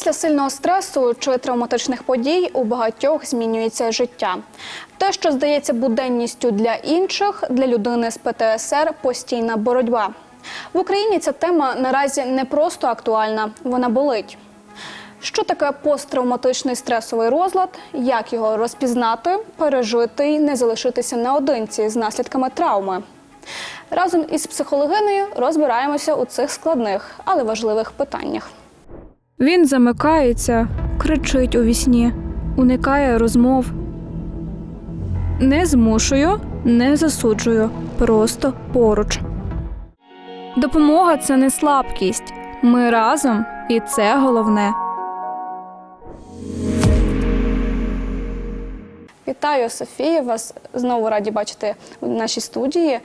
Після сильного стресу чи травматичних подій у багатьох змінюється життя. Те, що здається буденністю для інших, для людини з ПТСР постійна боротьба. В Україні ця тема наразі не просто актуальна, вона болить. Що таке посттравматичний стресовий розлад, як його розпізнати, пережити і не залишитися наодинці з наслідками травми? Разом із психологинею розбираємося у цих складних, але важливих питаннях. Він замикається, кричить у вісні, уникає розмов. Не змушую, не засуджую, просто поруч. Допомога це не слабкість. Ми разом, і це головне. Вітаю, Софія. Вас знову раді бачити в нашій студії.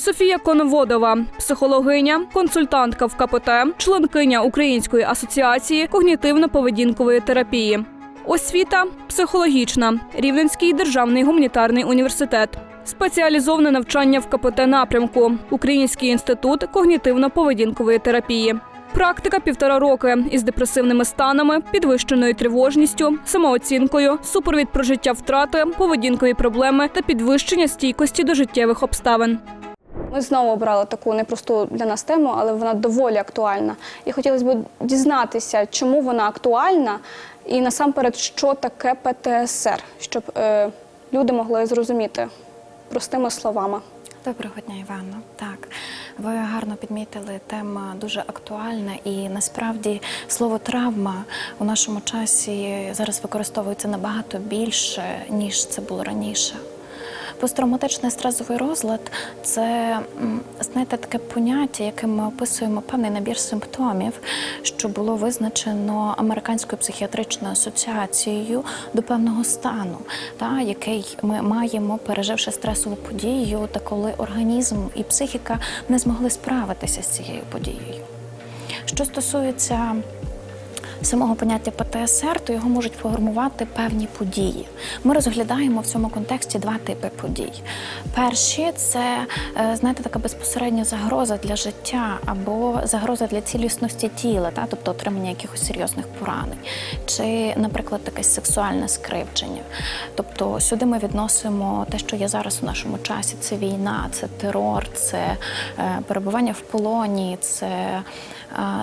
Софія Коноводова, психологиня, консультантка в КПТ, членкиня Української асоціації когнітивно-поведінкової терапії. Освіта психологічна, Рівненський державний гуманітарний університет. Спеціалізоване навчання в КПТ напрямку, Український інститут когнітивно-поведінкової терапії. Практика півтора роки із депресивними станами, підвищеною тривожністю, самооцінкою, супровід про життя втрати, поведінкові проблеми та підвищення стійкості до життєвих обставин. Ми знову обрали таку непросту для нас тему, але вона доволі актуальна. І хотілося б дізнатися, чому вона актуальна, і насамперед, що таке ПТСР, щоб е, люди могли зрозуміти простими словами. Доброго дня, Івано. Так, ви гарно підмітили, тема дуже актуальна, і насправді слово травма у нашому часі зараз використовується набагато більше, ніж це було раніше. Посттравматичний стресовий розлад це знаєте, таке поняття, яким ми описуємо певний набір симптомів, що було визначено американською психіатричною асоціацією до певного стану, та який ми маємо, переживши стресову подію, та коли організм і психіка не змогли справитися з цією подією. Що стосується самого поняття ПТСР, то його можуть формувати певні події. Ми розглядаємо в цьому контексті два типи подій. Перші це е, знаєте, така безпосередня загроза для життя або загроза для цілісності тіла, та тобто отримання якихось серйозних поранень, чи, наприклад, якесь сексуальне скривдження. Тобто сюди ми відносимо те, що є зараз у нашому часі: це війна, це терор, це е, перебування в полоні, це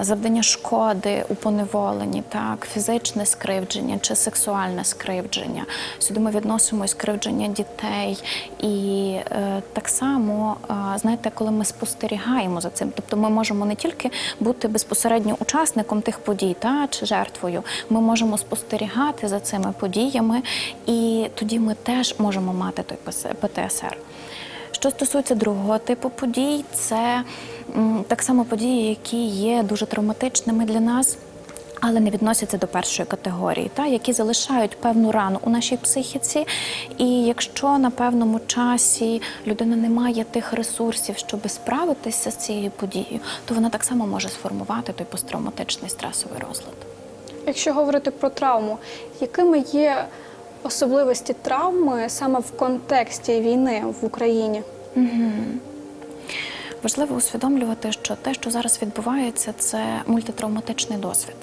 завдання шкоди у поневоленні, так, фізичне скривдження чи сексуальне скривдження. Сюди ми відносимо і скривдження дітей. І е, так само, знаєте, коли ми спостерігаємо за цим, тобто ми можемо не тільки бути безпосередньо учасником тих подій та чи жертвою, ми можемо спостерігати за цими подіями, і тоді ми теж можемо мати той ПТСР. Що стосується другого типу подій, це так само події, які є дуже травматичними для нас. Але не відносяться до першої категорії, та які залишають певну рану у нашій психіці. І якщо на певному часі людина не має тих ресурсів, щоб справитися з цією подією, то вона так само може сформувати той посттравматичний стресовий розлад. Якщо говорити про травму, якими є особливості травми саме в контексті війни в Україні? Важливо усвідомлювати, що те, що зараз відбувається, це мультитравматичний досвід.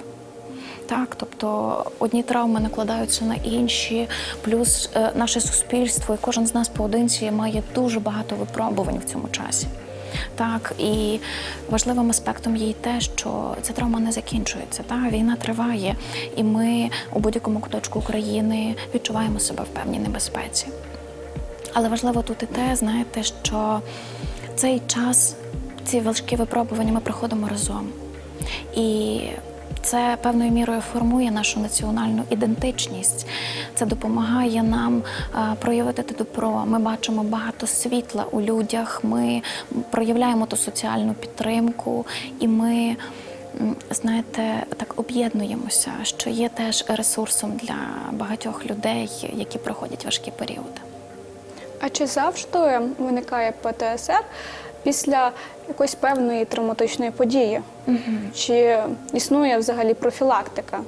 Так, тобто одні травми накладаються на інші, плюс е, наше суспільство і кожен з нас поодинці має дуже багато випробувань в цьому часі. Так, і важливим аспектом є й те, що ця травма не закінчується. Та війна триває, і ми у будь-якому куточку України відчуваємо себе в певній небезпеці. Але важливо тут і те, знаєте, що цей час, ці важкі випробування ми проходимо разом. І це певною мірою формує нашу національну ідентичність. Це допомагає нам проявити те добро. Ми бачимо багато світла у людях. Ми проявляємо ту соціальну підтримку, і ми, знаєте, так об'єднуємося, що є теж ресурсом для багатьох людей, які проходять важкі періоди. А чи завжди виникає ПТСР після якоїсь певної травматичної події? Чи існує взагалі профілактика?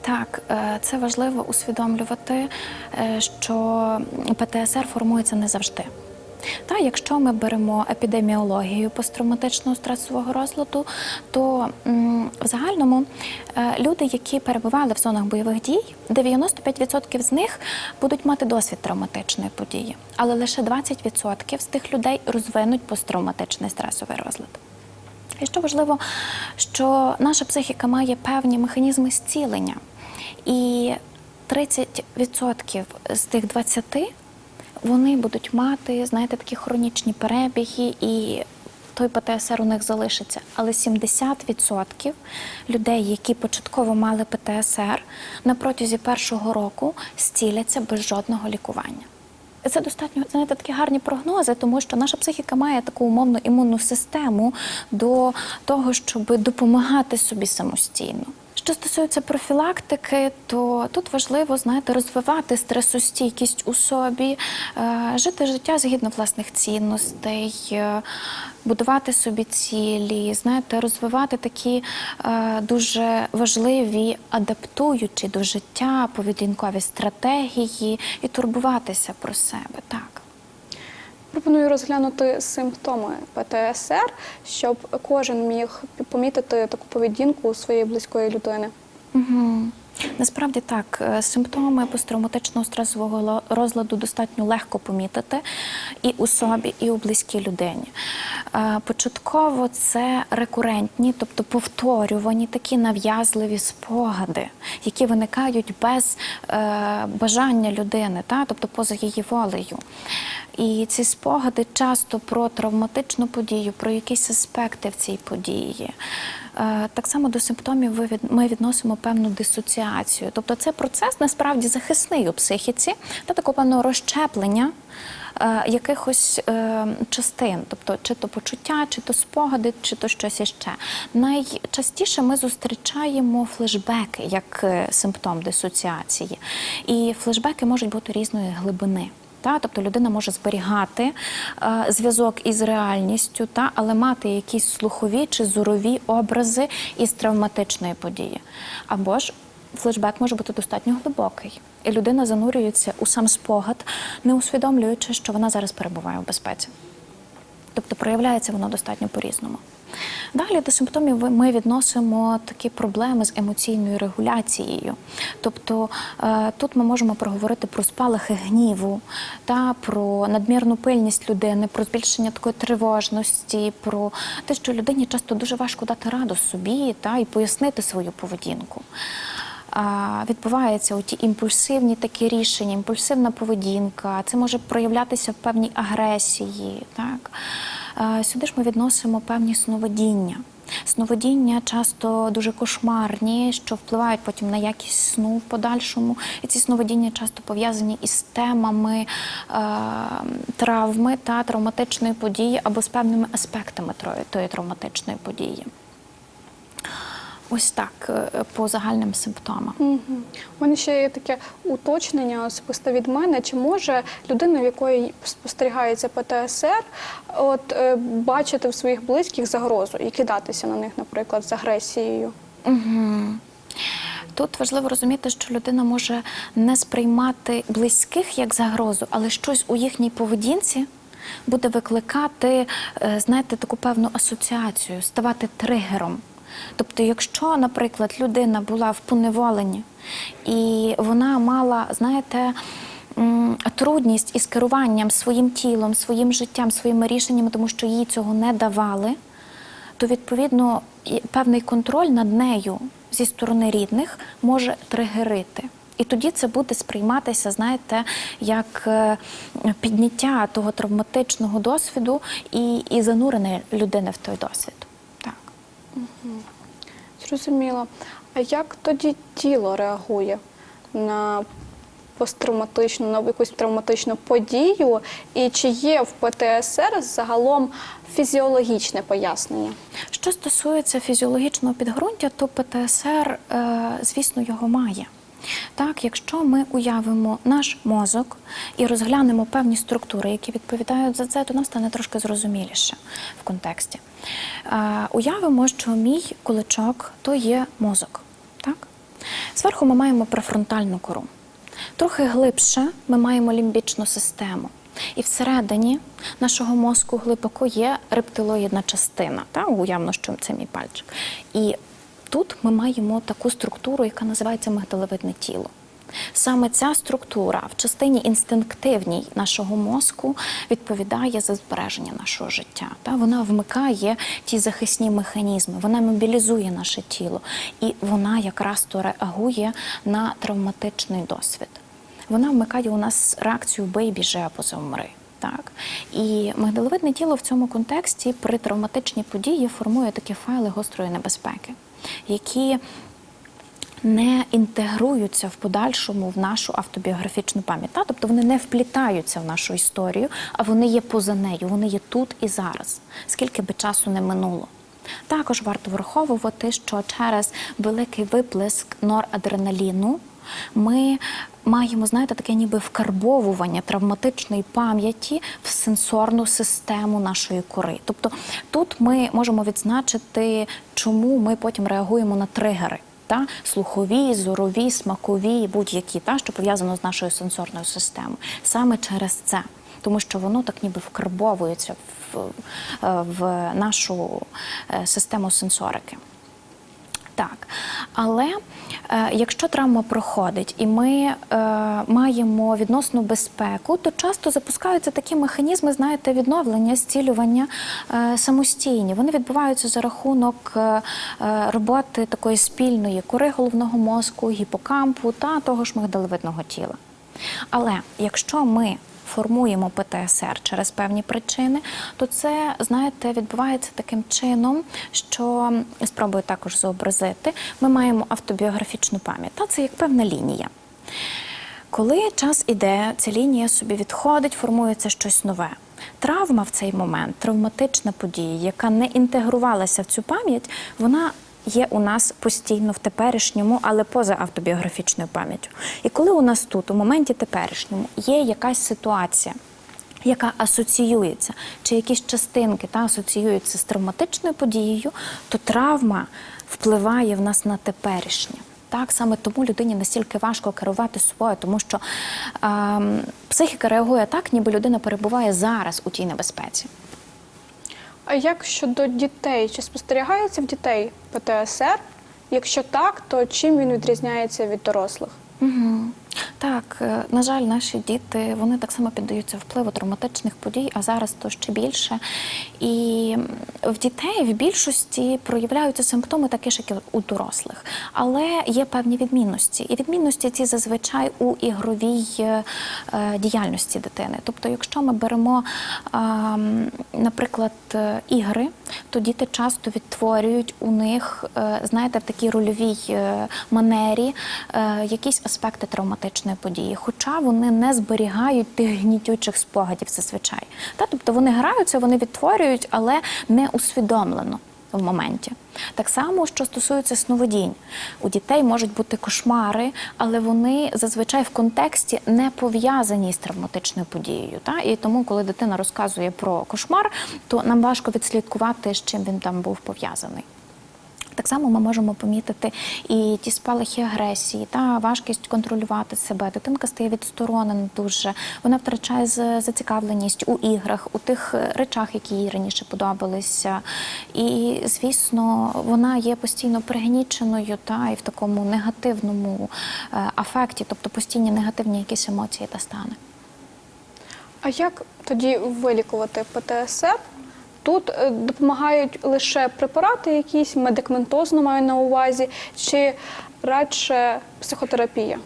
Так, е, це важливо усвідомлювати, е, що ПТСР формується не завжди. Та якщо ми беремо епідеміологію посттравматичного стресового розладу, то м, в загальному е, люди, які перебували в зонах бойових дій, 95% з них будуть мати досвід травматичної події, але лише 20% з тих людей розвинуть посттравматичний стресовий розлад. І що важливо, що наша психіка має певні механізми зцілення. І 30% з тих 20 вони будуть мати, знаєте, такі хронічні перебіги, і той ПТСР у них залишиться. Але 70% людей, які початково мали ПТСР, на протязі першого року зціляться без жодного лікування. Це достатньо знаєте, такі гарні прогнози, тому що наша психіка має таку умовну імунну систему до того, щоб допомагати собі самостійно. Що стосується профілактики, то тут важливо знаєте, розвивати стресостійкість у собі, е, жити життя згідно власних цінностей, е, будувати собі цілі, знаєте, розвивати такі е, дуже важливі адаптуючі до життя поведінкові стратегії і турбуватися про себе. Так. Пропоную розглянути симптоми ПТСР, щоб кожен міг помітити таку поведінку у своєї близької людини. Угу. Насправді так, е, симптоми посттравматичного стресового розладу достатньо легко помітити і у собі, і у близькій людині. Е, Початково це рекурентні, тобто повторювані такі нав'язливі спогади, які виникають без е, бажання людини, тобто поза її волею. І ці спогади часто про травматичну подію, про якісь аспекти в цій події. Е, Так само до симптомів ми відносимо певну дисоціацію. Тобто це процес насправді захисний у психіці та такого певного розщеплення е, якихось е, частин, тобто чи то почуття, чи то спогади, чи то щось іще. Найчастіше ми зустрічаємо флешбеки як симптом дисоціації. І флешбеки можуть бути різної глибини. Та, тобто людина може зберігати е, зв'язок із реальністю, та, але мати якісь слухові чи зорові образи із травматичної події. Або ж флешбек може бути достатньо глибокий, і людина занурюється у сам спогад, не усвідомлюючи, що вона зараз перебуває у безпеці. Тобто проявляється воно достатньо по-різному. Далі до симптомів ми відносимо такі проблеми з емоційною регуляцією. Тобто е, тут ми можемо проговорити про спалахи гніву, та про надмірну пильність людини, про збільшення такої тривожності, про те, що людині часто дуже важко дати раду собі та, і пояснити свою поведінку. Відбуваються оті імпульсивні такі рішення, імпульсивна поведінка. Це може проявлятися в певній агресії. Так? Сюди ж ми відносимо певні сновидіння. Сновидіння часто дуже кошмарні, що впливають потім на якість сну в подальшому. І ці сновидіння часто пов'язані із темами е, травми та травматичної події або з певними аспектами тої травматичної події. Ось так, е, по загальним симптомам. Угу. У мене ще є таке уточнення особисто від мене. Чи може людина, в якої спостерігається ПТСР, от е, бачити в своїх близьких загрозу і кидатися на них, наприклад, з агресією? Угу. Тут важливо розуміти, що людина може не сприймати близьких як загрозу, але щось у їхній поведінці буде викликати, е, знаєте, таку певну асоціацію, ставати тригером. Тобто, якщо, наприклад, людина була в поневоленні і вона мала, знаєте, трудність із керуванням своїм тілом, своїм життям, своїми рішеннями, тому що їй цього не давали, то відповідно певний контроль над нею зі сторони рідних може тригерити. І тоді це буде сприйматися, знаєте, як е, підняття того травматичного досвіду і, і занурення людини в той досвід. Так. Зрозуміло. А як тоді тіло реагує на посттравматичну, на якусь травматичну подію? І чи є в ПТСР загалом фізіологічне пояснення? Що стосується фізіологічного підґрунтя, то ПТСР, е, звісно, його має. Так, якщо ми уявимо наш мозок і розглянемо певні структури, які відповідають за це, то нам стане трошки зрозуміліше в контексті. Уявимо, що мій кулачок то є мозок. Так? Зверху ми маємо префронтальну кору. Трохи глибше ми маємо лімбічну систему. І всередині нашого мозку глибоко є рептилоїдна частина. Та? Уявно, що це мій пальчик. І тут ми маємо таку структуру, яка називається мигдалевидне тіло. Саме ця структура в частині інстинктивній нашого мозку відповідає за збереження нашого життя. Та вона вмикає ті захисні механізми, вона мобілізує наше тіло, і вона якраз то реагує на травматичний досвід. Вона вмикає у нас реакцію бий, біжи або завмри. Так і мигдалевидне тіло в цьому контексті при травматичній події формує такі файли гострої небезпеки, які не інтегруються в подальшому в нашу автобіографічну пам'ять. Тобто вони не вплітаються в нашу історію, а вони є поза нею, вони є тут і зараз, скільки би часу не минуло. Також варто враховувати, що через великий виплеск норадреналіну ми маємо, знаєте, таке ніби вкарбовування травматичної пам'яті в сенсорну систему нашої кори. Тобто тут ми можемо відзначити, чому ми потім реагуємо на тригери. Та слухові, зорові, смакові, будь-які, та що пов'язано з нашою сенсорною системою, саме через це, тому що воно так ніби вкарбовується в, в нашу е, систему сенсорики. Так, але е, якщо травма проходить і ми е, маємо відносну безпеку, то часто запускаються такі механізми, знаєте, відновлення, зцілювання е, самостійні. Вони відбуваються за рахунок е, е, роботи такої спільної кори головного мозку, гіпокампу та того ж мигдалевидного тіла. Але якщо ми формуємо ПТСР через певні причини, то це, знаєте, відбувається таким чином, що спробую також зобразити. Ми маємо автобіографічну пам'ять. Та це як певна лінія. Коли час іде, ця лінія собі відходить, формується щось нове. Травма в цей момент, травматична подія, яка не інтегрувалася в цю пам'ять, вона є у нас постійно в теперішньому, але поза автобіографічною пам'яттю. І коли у нас тут, у моменті теперішньому, є якась ситуація, яка асоціюється, чи якісь частинки та асоціюються з травматичною подією, то травма впливає в нас на теперішнє. Так, саме тому людині настільки важко керувати собою, тому що ем, психіка реагує так, ніби людина перебуває зараз у тій небезпеці. А як щодо дітей? Чи спостерігається в дітей ПТСР? Якщо так, то чим він відрізняється від дорослих? Угу. Так, е, на жаль, наші діти вони так само піддаються впливу травматичних подій, а зараз то ще більше. І в дітей в більшості проявляються симптоми такі ж, як і у дорослих. Але є певні відмінності. І відмінності ці зазвичай у ігровій е, е, діяльності дитини. Тобто, якщо ми беремо, е, наприклад, ігри, то діти часто відтворюють у них, е, знаєте, в такій рольовій е, манері е, якісь аспекти травматичної події, хоча вони не зберігають тих гнітючих спогадів зазвичай. Та, тобто вони граються, вони відтворюють, але не усвідомлено. В моменті так само, що стосується сновидінь, у дітей можуть бути кошмари, але вони зазвичай в контексті не пов'язані з травматичною подією. Та? І тому, коли дитина розказує про кошмар, то нам важко відслідкувати, з чим він там був пов'язаний. Так само ми можемо помітити і ті спалахи агресії, та важкість контролювати себе. Дитинка стає відсторонена дуже. Вона втрачає зацікавленість у іграх, у тих е, речах, які їй раніше подобалися. І, звісно, вона є постійно пригніченою та і в такому негативному е, афекті, тобто постійні негативні якісь емоції та стани. А як тоді вилікувати ПТСР? Тут е, допомагають лише препарати, якісь медикаментозно маю на увазі, чи радше психотерапія?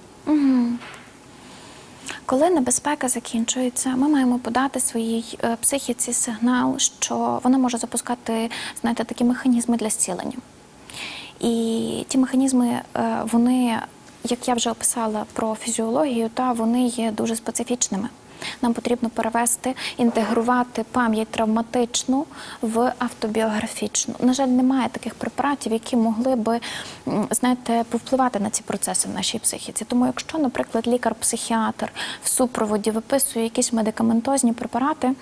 Коли небезпека закінчується, ми маємо подати своїй е, психіці сигнал, що вона може запускати, знаєте, такі механізми для зцілення. І ті механізми, е, вони, як я вже описала про фізіологію, та вони є дуже специфічними. Нам потрібно перевести, інтегрувати пам'ять травматичну в автобіографічну. На жаль, немає таких препаратів, які могли би, знаєте, повпливати на ці процеси в нашій психіці. Тому, якщо, наприклад, лікар-психіатр в супроводі виписує якісь медикаментозні препарати.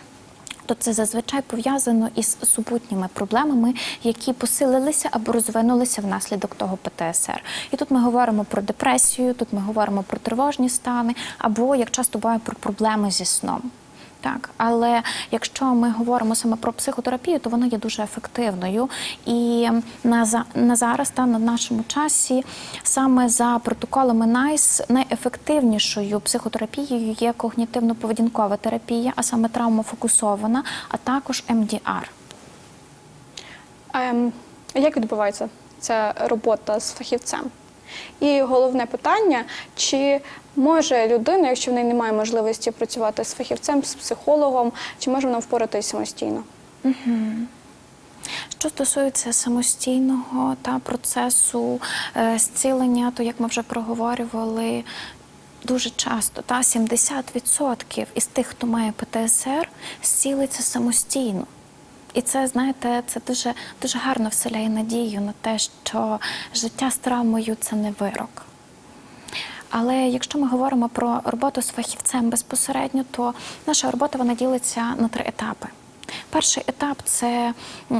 То це зазвичай пов'язано із супутніми проблемами, які посилилися або розвинулися внаслідок того ПТСР. І тут ми говоримо про депресію, тут ми говоримо про тривожні стани, або як часто буває про проблеми зі сном. Так, але якщо ми говоримо саме про психотерапію, то вона є дуже ефективною. І на, на зараз та на нашому часі саме за протоколами NICE найефективнішою психотерапією є когнітивно-поведінкова терапія, а саме травмофокусована, а також МДР. Ем, як відбувається ця робота з фахівцем? І головне питання: чи може людина, якщо в неї немає можливості працювати з фахівцем, з психологом, чи може вона впоратись самостійно? Що стосується самостійного та процесу е, зцілення, то як ми вже проговорювали. Дуже часто та 70% із тих, хто має ПТСР, зцілиться самостійно. І це, знаєте, це дуже, дуже гарно вселяє надію на те, що життя з травмою це не вирок. Але якщо ми говоримо про роботу з фахівцем безпосередньо, то наша робота вона ділиться на три етапи. Перший етап це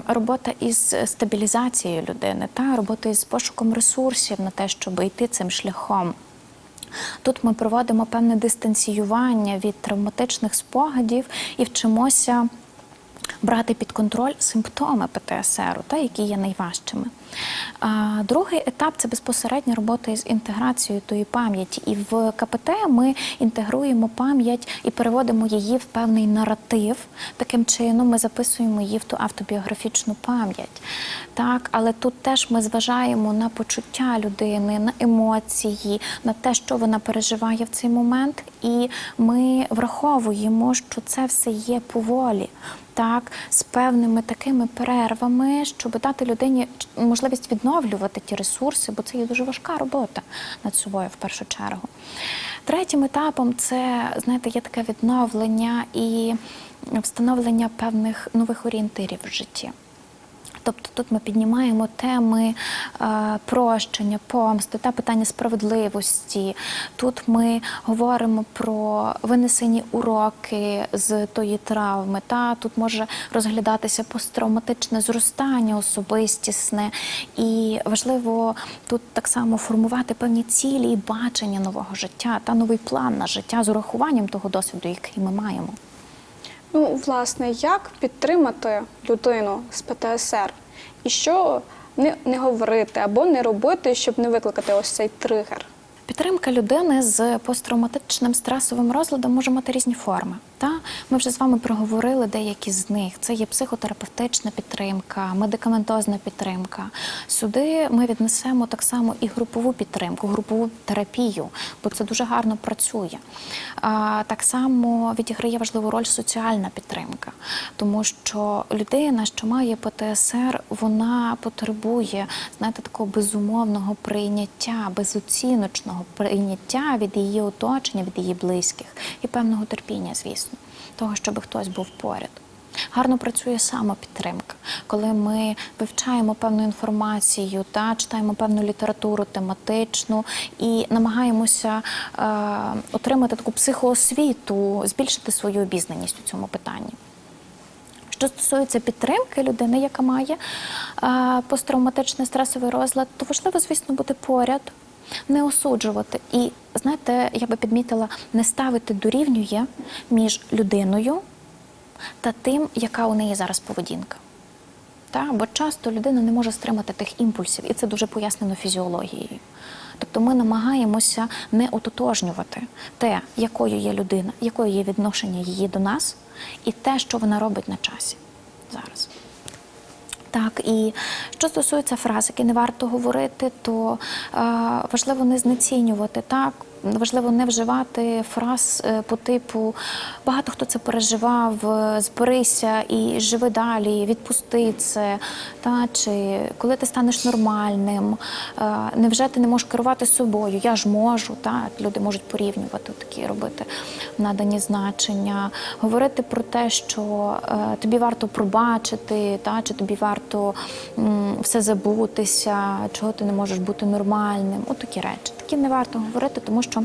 робота із стабілізацією людини, та робота із пошуком ресурсів на те, щоб йти цим шляхом. Тут ми проводимо певне дистанціювання від травматичних спогадів і вчимося брати під контроль симптоми ПТСР, та, які є найважчими. А, другий етап це безпосередня робота із інтеграцією тої пам'яті. І в КПТ ми інтегруємо пам'ять і переводимо її в певний наратив. Таким чином ми записуємо її в ту автобіографічну пам'ять. Так, але тут теж ми зважаємо на почуття людини, на емоції, на те, що вона переживає в цей момент, і ми враховуємо, що це все є поволі. Так, з певними такими перервами, щоб дати людині можливість відновлювати ті ресурси, бо це є дуже важка робота над собою в першу чергу. Третім етапом це, знаєте, є таке відновлення і встановлення певних нових орієнтирів в житті. Тобто тут ми піднімаємо теми е, прощення, помсти та питання справедливості. Тут ми говоримо про винесені уроки з тої травми. Та тут може розглядатися посттравматичне зростання особистісне, і важливо тут так само формувати певні цілі і бачення нового життя та новий план на життя з урахуванням того досвіду, який ми маємо. Ну, власне, як підтримати людину з ПТСР? І що не, не говорити або не робити, щоб не викликати ось цей тригер? Підтримка людини з посттравматичним стресовим розладом може мати різні форми. Та ми вже з вами проговорили деякі з них. Це є психотерапевтична підтримка, медикаментозна підтримка. Сюди ми віднесемо так само і групову підтримку, групову терапію, бо це дуже гарно працює. А, так само відіграє важливу роль соціальна підтримка, тому що людина, що має ПТСР, вона потребує знаєте, такого безумовного прийняття, безоціночного прийняття від її оточення, від її близьких і певного терпіння, звісно, того, щоб хтось був поряд. Гарно працює самопідтримка, коли ми вивчаємо певну інформацію та читаємо певну літературу тематичну і намагаємося е, отримати таку психоосвіту, збільшити свою обізнаність у цьому питанні. Що стосується підтримки людини, яка має е, посттравматичний стресовий розлад, то важливо, звісно, бути поряд, не осуджувати. І знаєте, я би підмітила, не ставити дорівнює між людиною та тим, яка у неї зараз поведінка. Та? Бо часто людина не може стримати тих імпульсів, і це дуже пояснено фізіологією. Тобто ми намагаємося не ототожнювати те, якою є людина, якою є відношення її до нас, і те, що вона робить на часі зараз. Так, і що стосується фраз, які не варто говорити, то е, важливо не знецінювати так. Важливо не вживати фраз е, по типу багато хто це переживав, е, зберися і живи далі, відпусти це. Та, чи коли ти станеш нормальним, е, невже ти не можеш керувати собою? Я ж можу. Та? Люди можуть порівнювати такі робити надані значення, говорити про те, що тобі варто пробачити, та, чи тобі варто все забутися, чого ти не можеш бути нормальним. От такі речі. Такі не варто говорити, тому що.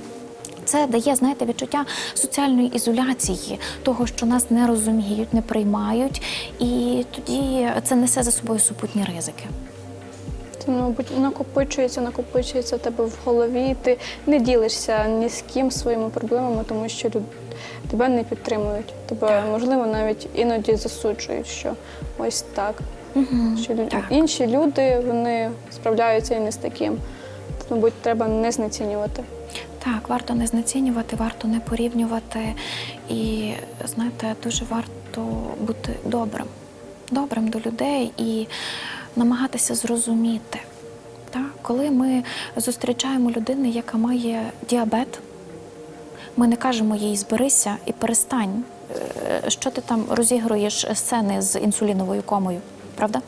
Це дає, знаєте, відчуття соціальної ізоляції, того, що нас не розуміють, не приймають, і тоді це несе за собою супутні ризики. мабуть, накопичується, накопичується в тебе в голові. Ти не ділишся ні з ким своїми проблемами, тому що тебе не підтримують. Тебе, можливо, навіть іноді засуджують, що ось так. Що лю- Так. інші люди вони справляються і не з таким. Мабуть, треба не знецінювати. Так, варто не знецінювати, варто не порівнювати. І знаєте, дуже варто бути добрим, добрим до людей і намагатися зрозуміти. Так? Коли ми зустрічаємо людину, яка має діабет, ми не кажемо їй зберися і перестань. Е, Що ти там розігруєш сцени з інсуліновою комою, правда?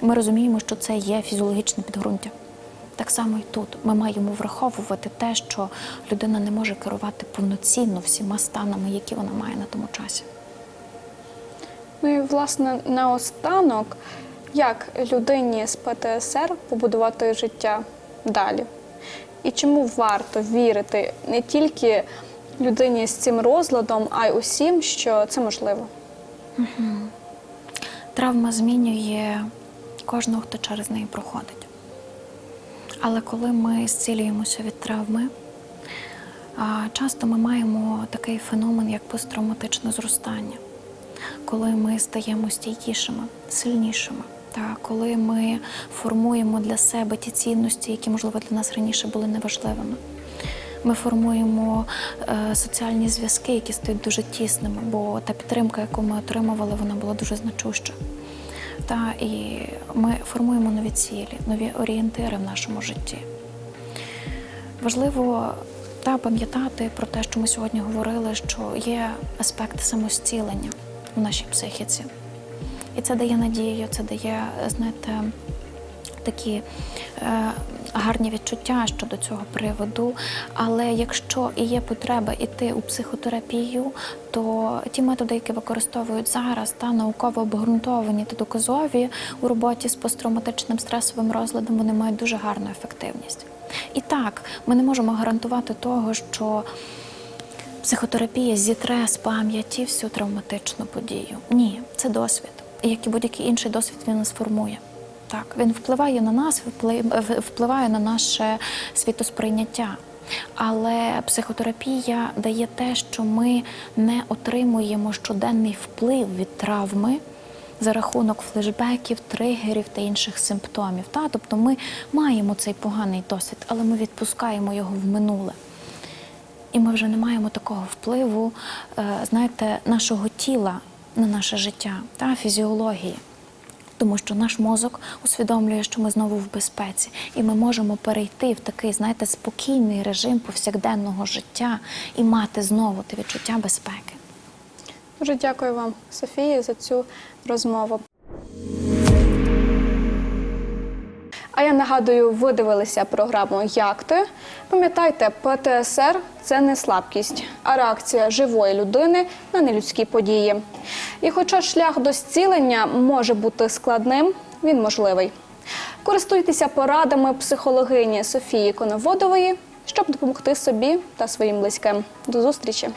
Ми розуміємо, що це є фізіологічне підґрунтя. Так само і тут ми маємо враховувати те, що людина не може керувати повноцінно всіма станами, які вона має на тому часі. Ну і власне наостанок, як людині з ПТСР побудувати життя далі? І чому варто вірити не тільки людині з цим розладом, а й усім, що це можливо? Травма змінює кожного, хто через неї проходить. Але коли ми зцілюємося від травми, часто ми маємо такий феномен, як посттравматичне зростання, коли ми стаємо стійкішими, сильнішими. Та коли ми формуємо для себе ті цінності, які, можливо, для нас раніше були неважливими. Ми формуємо е, соціальні зв'язки, які стають дуже тісними, бо та підтримка, яку ми отримували, вона була дуже значуща. Та і ми формуємо нові цілі, нові орієнтири в нашому житті. Важливо та пам'ятати про те, що ми сьогодні говорили, що є аспект самостілення в нашій психіці. І це дає надію, це дає, знаєте, такі е, гарні відчуття щодо цього приводу. Але якщо і є потреба йти у психотерапію, то ті методи, які використовують зараз, та науково обґрунтовані та доказові у роботі з посттравматичним стресовим розладом, вони мають дуже гарну ефективність. І так, ми не можемо гарантувати того, що психотерапія зітре з пам'яті всю травматичну подію. Ні, це досвід. І як і будь-який інший досвід він нас формує. Так, він впливає на нас, впливає на наше світосприйняття. Але психотерапія дає те, що ми не отримуємо щоденний вплив від травми за рахунок флешбеків, тригерів та інших симптомів. Та? Тобто ми маємо цей поганий досвід, але ми відпускаємо його в минуле. І ми вже не маємо такого впливу, е, знаєте, нашого тіла на наше життя та фізіології. Тому що наш мозок усвідомлює, що ми знову в безпеці, і ми можемо перейти в такий, знаєте, спокійний режим повсякденного життя і мати знову те відчуття безпеки. Дуже дякую вам, Софія, за цю розмову. А я нагадую, ви дивилися програму Як ти? Пам'ятайте, ПТСР це не слабкість, а реакція живої людини на нелюдські події. І хоча шлях до зцілення може бути складним, він можливий. Користуйтеся порадами психологині Софії Коноводової, щоб допомогти собі та своїм близьким. До зустрічі!